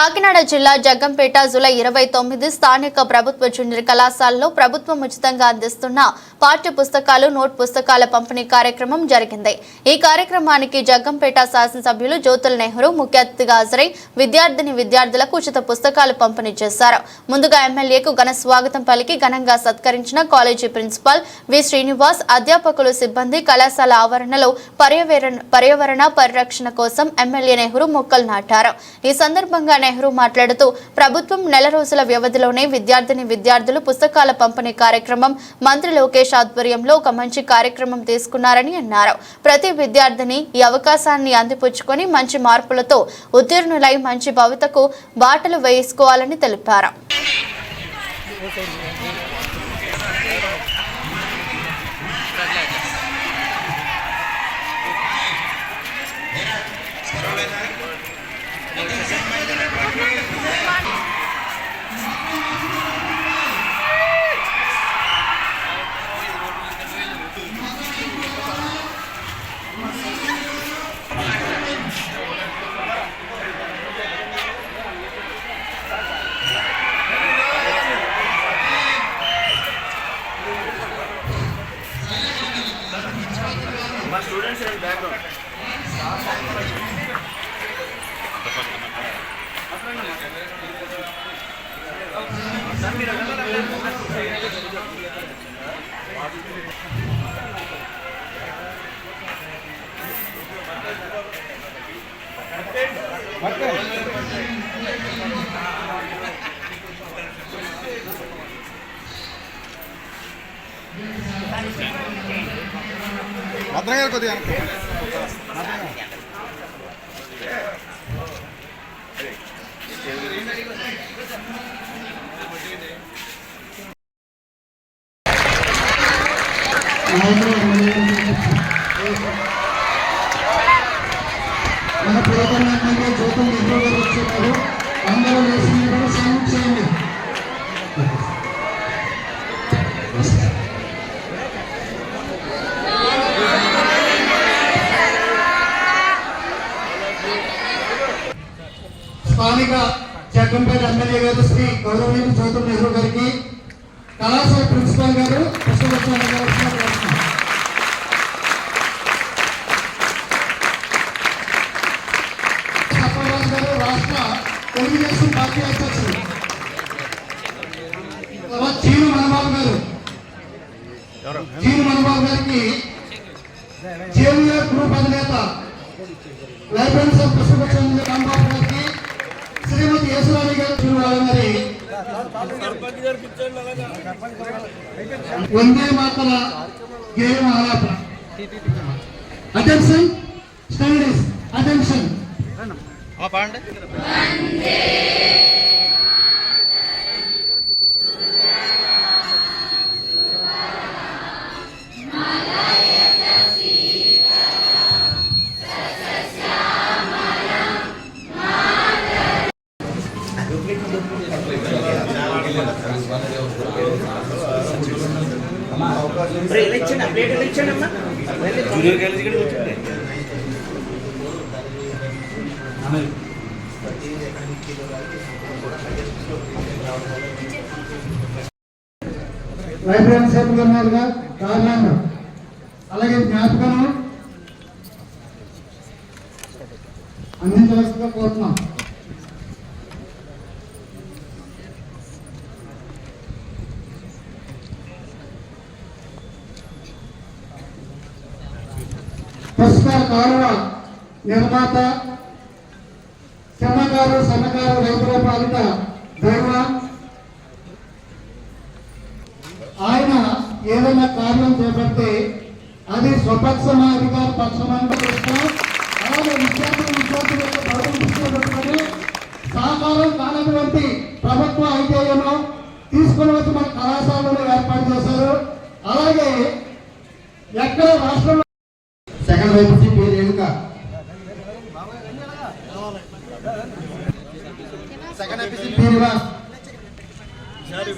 కాకినాడ జిల్లా జగ్గంపేట జూలై ఇరవై తొమ్మిది స్థానిక ప్రభుత్వ జూనియర్ కళాశాలలో ప్రభుత్వం ఉచితంగా అందిస్తున్న పాఠ్య పుస్తకాలు నోట్ పుస్తకాల పంపిణీ కార్యక్రమం జరిగింది. ఈ కార్యక్రమానికి జగ్గంపేట శాసనసభ్యులు జ్యోతుల్ నెహ్రూ ముఖ్య అతిథిగా హాజరై విద్యార్థిని విద్యార్థులకు ఉచిత పుస్తకాలు పంపిణీ చేశారు. ముందుగా ఎమ్మెల్యేకు ఘన స్వాగతం పలికి ఘనంగా సత్కరించిన కాలేజీ ప్రిన్సిపాల్ వి. శ్రీనివాస్ అధ్యాపకులు సిబ్బంది కళాశాల ఆవరణలో పర్యావరణ పర్యావరణ పరిరక్షణ కోసం ఎమ్మెల్యే నెహ్రూ మొక్కలు నాటారు. ఈ సందర్భంగా నెహ్రూ మాట్లాడుతూ ప్రభుత్వం నెల రోజుల వ్యవధిలోనే విద్యార్థిని విద్యార్థులు పుస్తకాల పంపిణీ కార్యక్రమం మంత్రి లోకేష్ ఆధ్వర్యంలో ఒక మంచి కార్యక్రమం తీసుకున్నారని అన్నారు. ప్రతి విద్యార్థిని ఈ అవకాశాన్ని అందిపుచ్చుకొని మంచి మార్పులతో ఉత్తీర్ణులై మంచి భవితకు బాటలు వేసుకోవాలని తెలిపారు. మా స్టూడెంట్స్ బ్యాక్గ్రౌండ్ Thank you. వెనక్కి. మన స్థానిక జగ్గంపేట ఎమ్మెల్యే గారు శ్రీ గౌరవనీయులు జ్యోతుల నెహ్రూ గారికి కళాశాల ప్రిన్సిపాల్ గారు పుష్పవచ్చారు గారు రాష్ట్ర తెలుగుదేశం పార్టీ అధ్యక్షులు. తర్వాత చీను మనబాబు గారు. చీను మనబాబు గారికి జేవిఆర్ గ్రూప్ అధినేత లైబ్రరీస్ ఆఫ్ పుష్పచంద్ర రాంబాబు యేసురాణి గారు చూడాలి మరి వందే మాతల గేయం ఆలాపన. Attention studies attention election library సేపు ఉన్నారుగా కారణంగా అలాగే జ్ఞాపకం అందించవలసిందిగా కోరుతున్నాం. పుష్కర్ కాలువ నిర్మాత చిన్నకారు సన్నకారు రైతుల పాలిత దైవం చేపడితే అది స్వపక్షమా అధికార పక్షమా అని అలాగే విద్యార్థులు విద్యార్థుల యొక్క గౌరవం సహకారం కానటువంటి ప్రభుత్వ ఐటీఐలను తీసుకుని వచ్చి మన కళాశాలలో ఏర్పాటు చేశారు. అలాగే ఎక్కడ రాష్ట్రంలో సెకండ్ వైపు పేరు Renuka second MPC Srinivas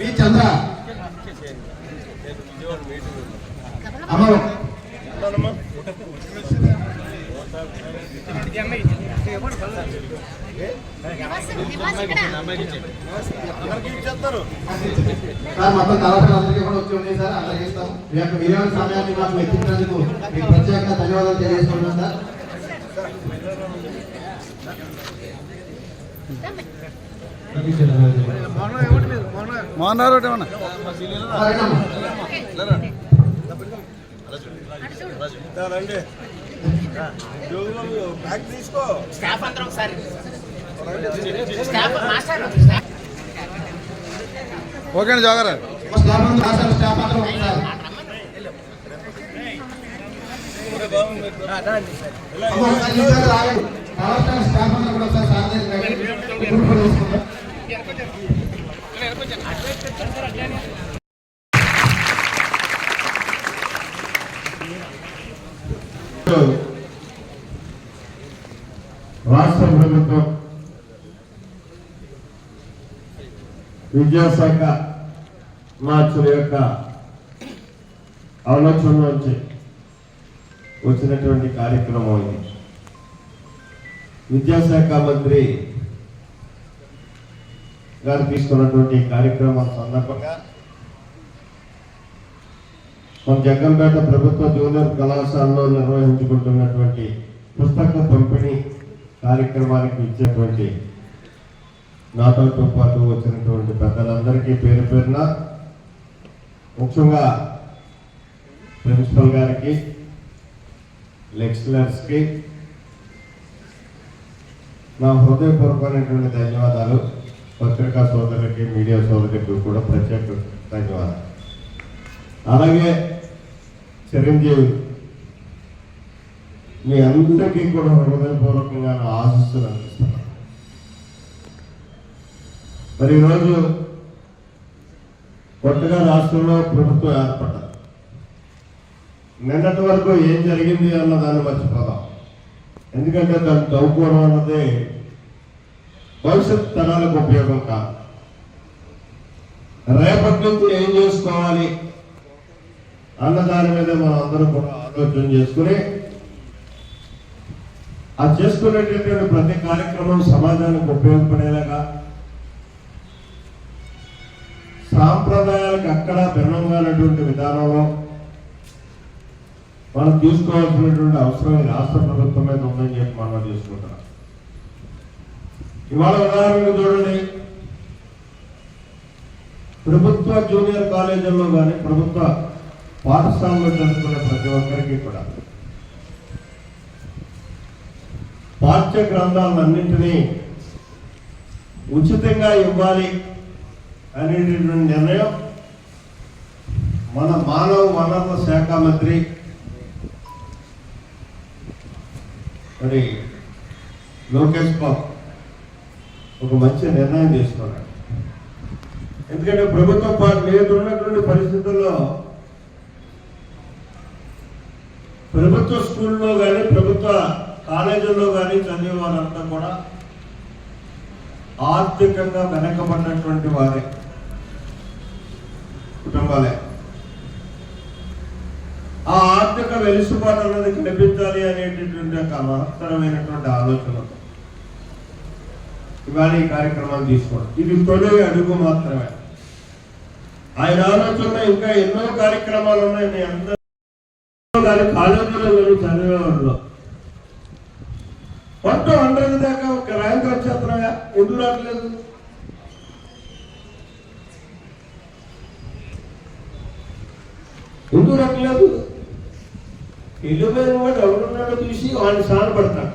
V Chandra Amar sir మొత్తం కళాశాల అందరికీ కూడా వచ్చి ఉంది సార్. అందరికీ ఇస్తాం మీ యొక్క విలువైన సమయాన్ని మాకు వెచ్చించినందుకు మీకు ప్రత్యేక ధన్యవాదాలు తెలియజేస్తున్నాం సార్. మోహన్ రావు ఏమన్నా బ్యాగ్ తీసుకో. స్టాఫ్ అందరం ఒకసారి. స్టాఫ్ మాస్టర్ ఓకే అండి జోగారు స్టాఫ్ అందరూ కళాశాల స్టాఫ్ అందరూ ఒకసారి. అమ్మా, ఒకసారి ఈ సారి రాగండి. కళాశాల స్టాఫ్ అందరూ కూడా ఒకసారి సార్ దగ్గరికి రండి. ఇప్పుడు కూడా వేసుకుందాం. రాష్ట్ర ప్రభుత్వం విద్యాశాఖ మార్చుల యొక్క ఆలోచన నుంచి వచ్చినటువంటి కార్యక్రమం ఇది. విద్యాశాఖ మంత్రి గారు తీసుకున్నటువంటి కార్యక్రమం సందర్భంగా మన జగ్గంపేట ప్రభుత్వ జూనియర్ కళాశాలలో నిర్వహించుకుంటున్నటువంటి పుస్తక పంపిణీ కార్యక్రమానికి ఇచ్చేటువంటి నాటకతో పాటు వచ్చినటువంటి పెద్దలందరికీ పేరు పేరున ముఖ్యంగా ప్రిన్సిపల్ గారికి లెక్చరర్స్కి నా హృదయపూర్వకమైనటువంటి ధన్యవాదాలు. పత్రికా సోదరులకి మీడియా సోదరులకి కూడా ప్రత్యేక ధన్యవాదాలు. అలాగే చిరంజీవి మీ అందరికీ కూడా హృదయపూర్వకంగా ఆశిస్తులు అందిస్తాను. మరి ఈరోజు కొత్తగా రాష్ట్రంలో ప్రభుత్వం ఏర్పడ్డారు నిన్నటి వరకు ఏం జరిగింది అన్న దాన్ని మర్చిపోదాం. ఎందుకంటే దాన్ని చదువుకోవడం అన్నది భవిష్యత్ తరాలకు ఉపయోగం కాదు. రేపటి నుంచి ఏం చేసుకోవాలి? అన్న దాని మీద మనం అందరం కూడా ఆలోచన చేసుకుని ఆ చేసుకునేటటువంటి ప్రతి కార్యక్రమం సమాజానికి ఉపయోగపడేలాగా సాంప్రదాయాలకు అక్కడ భిన్నంగానటువంటి విధానంలో మనం తీసుకోవాల్సినటువంటి అవసరం ఈ రాష్ట్ర ప్రభుత్వం మీద ఉందని చెప్పి మనం తీసుకుంటాం ఇవాళ ఉదాహరణకు చూడండి. ప్రభుత్వ జూనియర్ కాలేజీల్లో కానీ ప్రభుత్వ పాఠశాలలో చదువుకునే ప్రతి ఒక్కరికి కూడా. పాఠ్య గ్రంథాలన్నింటినీ ఉచితంగా ఇవ్వాలి అనేటటువంటి నిర్ణయం మన మానవ వనరుల శాఖ మంత్రి మరి లోకేష్ బాబు ఒక మంచి నిర్ణయం తీసుకున్నాడు. ఎందుకంటే ప్రభుత్వ పార్టీ ఉన్నటువంటి పరిస్థితుల్లో ప్రభుత్వ స్కూల్లో కానీ ప్రభుత్వ కాలేజీల్లో కానీ చదివే వారంతా కూడా ఆర్థికంగా వెనకబడినటువంటి వారే. కుటుంబాలే. ఆ ఆర్థిక వెలుసుబాటు అన్నది కనిపించాలి అనేటటువంటి ఒక మహత్తరమైనటువంటి ఆలోచన. ఇవాళ ఈ కార్యక్రమాన్ని తీసుకోవడం ఇది తొలి అడుగు మాత్రమే. ఆయన ఆలోచన ఇంకా ఎన్నో కార్యక్రమాలు ఉన్నాయి. మీ అందరూ కానీ కాలేజీలో మీరు చదివేవాళ్ళు మొత్తం హండ్రెడ్ దాకా ఒక ర్యాంక్ వచ్చేస్తున్నాయా ఎందుకు రావట్లేదు. ఎందుకు రావట్లేదు. ఇల్లుమైన వాడు ఎవరున్నాడో చూసి వాడిని సానపడతాడు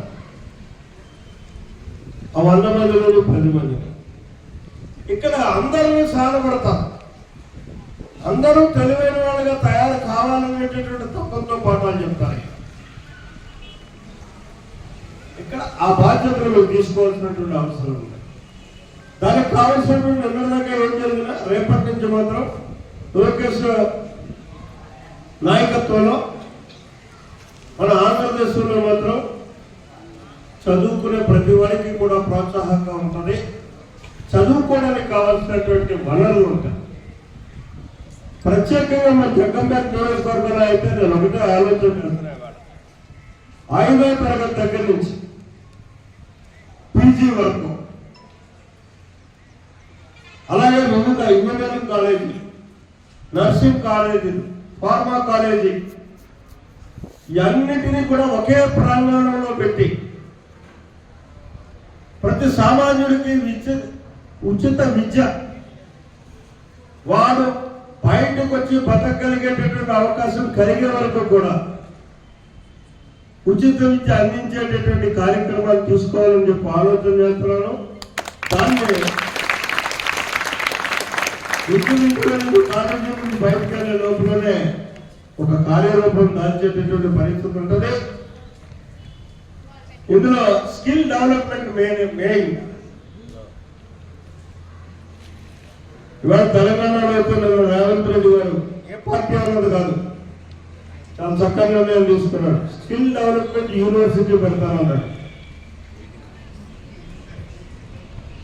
ఆ వంద మందిలో పది మంది ఇక్కడ అందరినీ సానపడతారు అందరూ తెలివైన తయారు కావాలనేటటువంటి తప్పంతో పాఠాలు చెప్తారు. ఇక్కడ ఆ బాధ్యతలు తీసుకోవాల్సినటువంటి అవసరం ఉంది. దానికి కావలసినటువంటి నిన్నదాకా ఏం జరిగిన రేపటి నుంచి మాత్రం లోకేష్ నాయకత్వంలో మన ఆంధ్రప్రదేశ్లో మాత్రం చదువుకునే ప్రతి వారికి కూడా ప్రోత్సాహంగా ఉంటుంది. చదువుకోవడానికి కావాల్సినటువంటి వనరులు ఉంటాయి. ప్రత్యేకంగా మన జగ్గంపేట నియోజకవర్గంలో అయితే నేను ఒకటే ఆలోచన ఐదో తరగతి దగ్గర నుంచి పీజీ వరకు అలాగే వివిధ engineering college nursing college pharma college ఇవన్నిటినీ కూడా ఒకే ప్రాంగణంలో పెట్టి ప్రతి సామాన్యుడికి విద్య ఉచిత విద్య వాడు బయటకు వచ్చి బతకగలిగేటటువంటి అవకాశం కలిగే వరకు కూడా ఉచిత విద్య అందించేటటువంటి కార్యక్రమాలు తీసుకోవాలని చెప్పి ఆలోచన చేస్తున్నాను. దాన్ని విద్యుత్ కాలేజీ నుంచి బయటకు వెళ్ళే లోపలనే ఒక కార్యరూపం దాల్చేటటువంటి పరిస్థితి ఉంటుంది. ఇందులో స్కిల్ డెవలప్మెంట్ మెయిన్ మెయిన్ ఇవాళ తెలంగాణలో అయితే రేవంత్ రెడ్డి గారు ఏ పార్టీ అన్నది కాదు. చాలా చక్కగా నేను చూసుకున్నాడు స్కిల్ డెవలప్మెంట్ యూనివర్సిటీ పెడతానన్నాడు.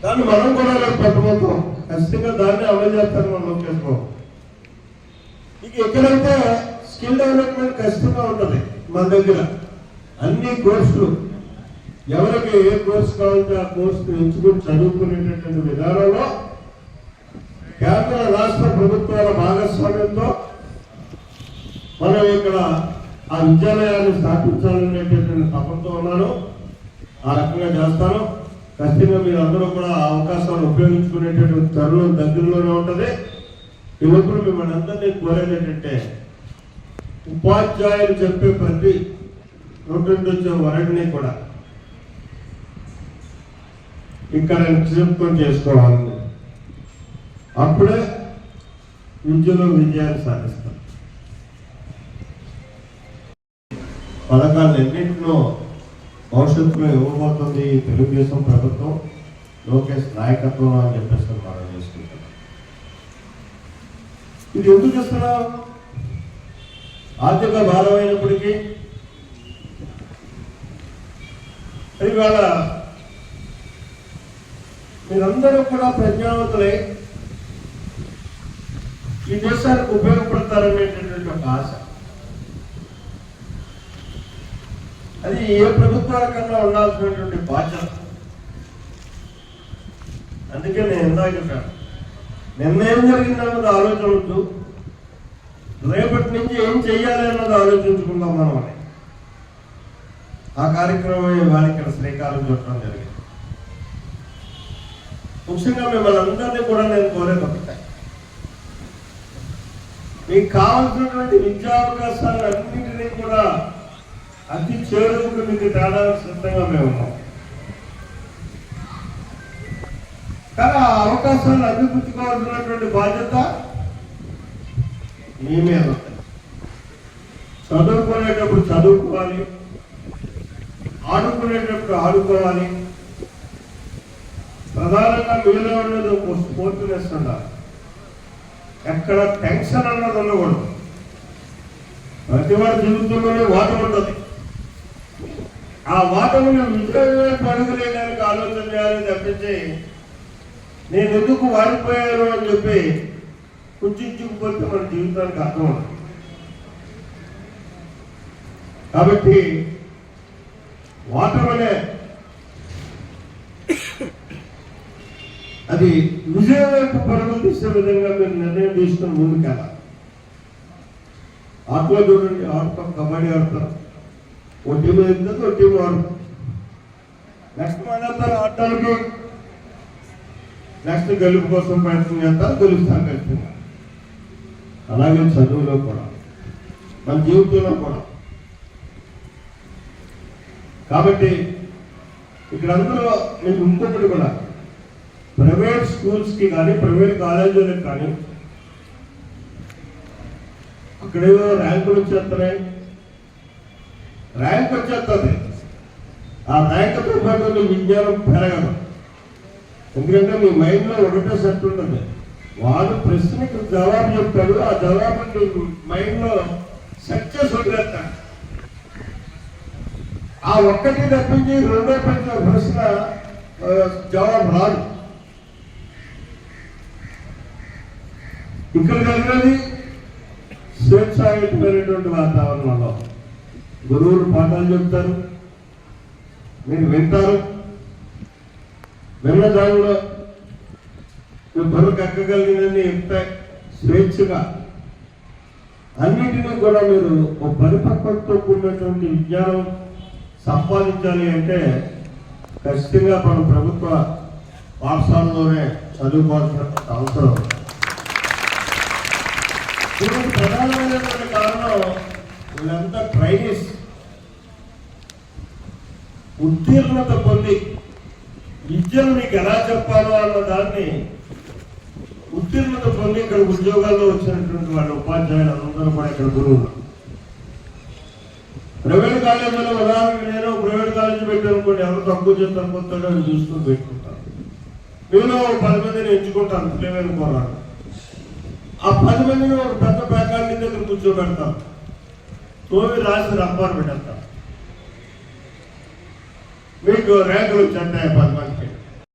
దాన్ని మనం కూడా లేదు పెట్టబోతాం. ఖచ్చితంగా దాన్ని అమలు చేస్తాను మనం లోకేశ్వరం ఇక ఎక్కడైతే స్కిల్ డెవలప్మెంట్ ఖచ్చితంగా ఉంటుంది మన దగ్గర అన్ని కోర్సులు ఎవరికి ఏ కోర్సు కావాలంటే ఆ కోర్సు ఎంచుకుని చదువుకునేటటువంటి విధానంలో కేంద్ర రాష్ట్ర ప్రభుత్వాల భాగస్వామ్యంతో మనం ఇక్కడ ఆ విద్యాలయాన్ని స్థాపించాలనేటటువంటి తపంతో ఉన్నాను. ఆ రకంగా చేస్తాను. ఖచ్చితంగా మీరు అందరూ కూడా ఆ అవకాశాన్ని ఉపయోగించుకునేటటువంటి తరుణం దగ్గరలోనే ఉంటుంది. ఈ మిమ్మల్ని అందరినీ కోరేది ఏంటంటే ఉపాధ్యాయులు చెప్పే ప్రతి నోటి వచ్చే వరడిని కూడా ఇక్కడ నిక్షిప్తం చేసుకోవాలని అప్పుడే విద్యలో విజయాన్ని సాధిస్తాం. పథకాలు ఎన్నింటినో భవిష్యత్తులో ఇవ్వబోతుంది తెలుగుదేశం ప్రభుత్వం లోకేష్ నాయకత్వం అని చెప్పేసి మనం చేసుకుంటాం. ఇది ఎందుకు చేస్తున్నాం ఆర్థిక భారమైనప్పటికీ ఇవాళ మీరందరూ కూడా ప్రజ్ఞావంతులై ఈ దేశానికి ఉపయోగపడతారనేటటువంటి ఒక ఆశ. అది ఏ ప్రభుత్వాల కన్నా ఉండాల్సినటువంటి బాధ్యత. అందుకే నేను ఇందాక చెప్పాను. నిన్న ఏం జరిగిందన్నది ఆలోచన వద్దు. రేపటి నుంచి ఏం చెయ్యాలి అన్నది ఆలోచించుకుందాం మనం అని. ఆ కార్యక్రమం ఇవాళ ఇక్కడ శ్రీకారం చుట్టడం జరిగింది. ముఖ్యంగా మిమ్మల్ని అందరినీ కూడా నేను కోరేది ఒకటే. మీకు కావాల్సినటువంటి విద్యా అవకాశాలు అన్నింటినీ కూడా అతి చేరువుకు మీకు తేడా సిద్ధంగా మేము ఉన్నాం. కానీ ఆ అవకాశాలు అందిపుచ్చుకోవాల్సినటువంటి బాధ్యత మీ మీద చదువుకునేటప్పుడు చదువుకోవాలి ఆడుకునేటప్పుడు ఆడుకోవాలి. ప్రధానంగా మీలో ఉన్నది ఒక స్ఫూర్తినెస్ ఎక్కడ టెన్షన్ అన్నది ఉండకూడదు. ప్రతి వాడి జీవితంలోనే వాటం ఉంటుంది. ఆ వాటముని విజయమే పడుకునేయడానికి ఆలోచన చేయాలని తప్పించి నేను ఎందుకు వాడిపోయాను అని చెప్పి కుంచుకుపోతే మన జీవితానికి అర్థం ఉంటుంది కాబట్టి వాటం అనే అది విజయం వైపు పరుగులు తీసే విధంగా మీరు నిర్ణయం తీసుకుని ముందుకెళ్ళాలి ఆటలో చూడండి ఆడతాం కబడ్డీ ఆడతాం. ఒక టీం ఎదుగుతుంది ఒక టీం ఆడతాం నెక్స్ట్ మానేస్తారు ఆడటానికి. నెక్స్ట్ గెలుపు కోసం ప్రయత్నం చేస్తారు గెలుస్తారు ఖచ్చితంగా అలాగే చదువులో కూడా మన జీవితంలో కూడా. కాబట్టి ఇక్కడ అందులో మీకు ఇంకొకటి కూడా ప్రైవేట్ స్కూల్స్కి కానీ ప్రైవేట్ కాలేజీలకు కానీ అక్కడేదో ర్యాంకులు వచ్చేస్తున్నాయి ర్యాంక్ వచ్చేస్తుంది ఆ ర్యాంకుతో పాటు నీ విజ్ఞానం పెరగదు. ఎందుకంటే మీ మైండ్లో ఒకటే సెట్ ఉంటుంది. వాడు ప్రశ్నకి జవాబు చెప్తాడు ఆ జవాబు నీ మైండ్లో సెట్ చేసి వదిలేస్తాడు ఆ ఒక్కటి తప్పించి రెండో ప్రశ్న ప్రశ్న జవాబు రాదు. ఇక్కడ జరిగినది స్వేచ్ఛాయుతమైనటువంటి వాతావరణంలో గురువులు పాఠాలు చెప్తారు. మీరు వింటారు. విన్న దానిలో బరువు ఎక్కగలిగినన్ని చెప్తాయి స్వేచ్ఛగా అన్నిటినీ కూడా మీరు ఒక పరిపక్వతతో కూడినటువంటి విజ్ఞానం సంపాదించాలి అంటే ఖచ్చితంగా మన ప్రభుత్వ పాఠశాలలోనే చదువుకోవాల్సిన అవసరం. దీనికి ప్రధానమైనటువంటి కారణం వీళ్ళంతా ట్రైనీస్ ఉత్తీర్ణత పొంది విద్యను మీకు ఎలా చెప్పాలో అన్న దాన్ని ఉత్తీర్ణత పొంది ఇక్కడ ఉద్యోగాల్లో వచ్చినటువంటి వాళ్ళ ఉపాధ్యాయులు అందరూ కూడా ఇక్కడ గురువులు. ప్రైవేట్ కాలేజీలో ఉదాహరణకు నేను ప్రైవేట్ కాలేజీ పెట్టానుకోండి ఎవరు తక్కువ చేసి తక్కువ అని పెట్టుకుంటాను మీలో ఒక పది మందిని ఎంచుకుంటాను ప్రైవేట్ పోరాడు ఆ పది మందిని ఒక పెద్ద ఫ్యాకల్టీ దగ్గర కూర్చోబెడతాం. తోవి రాసి రంపాలు పెట్టేస్తాం. మీకు ర్యాంకులు వచ్చేస్తాయి పది మంది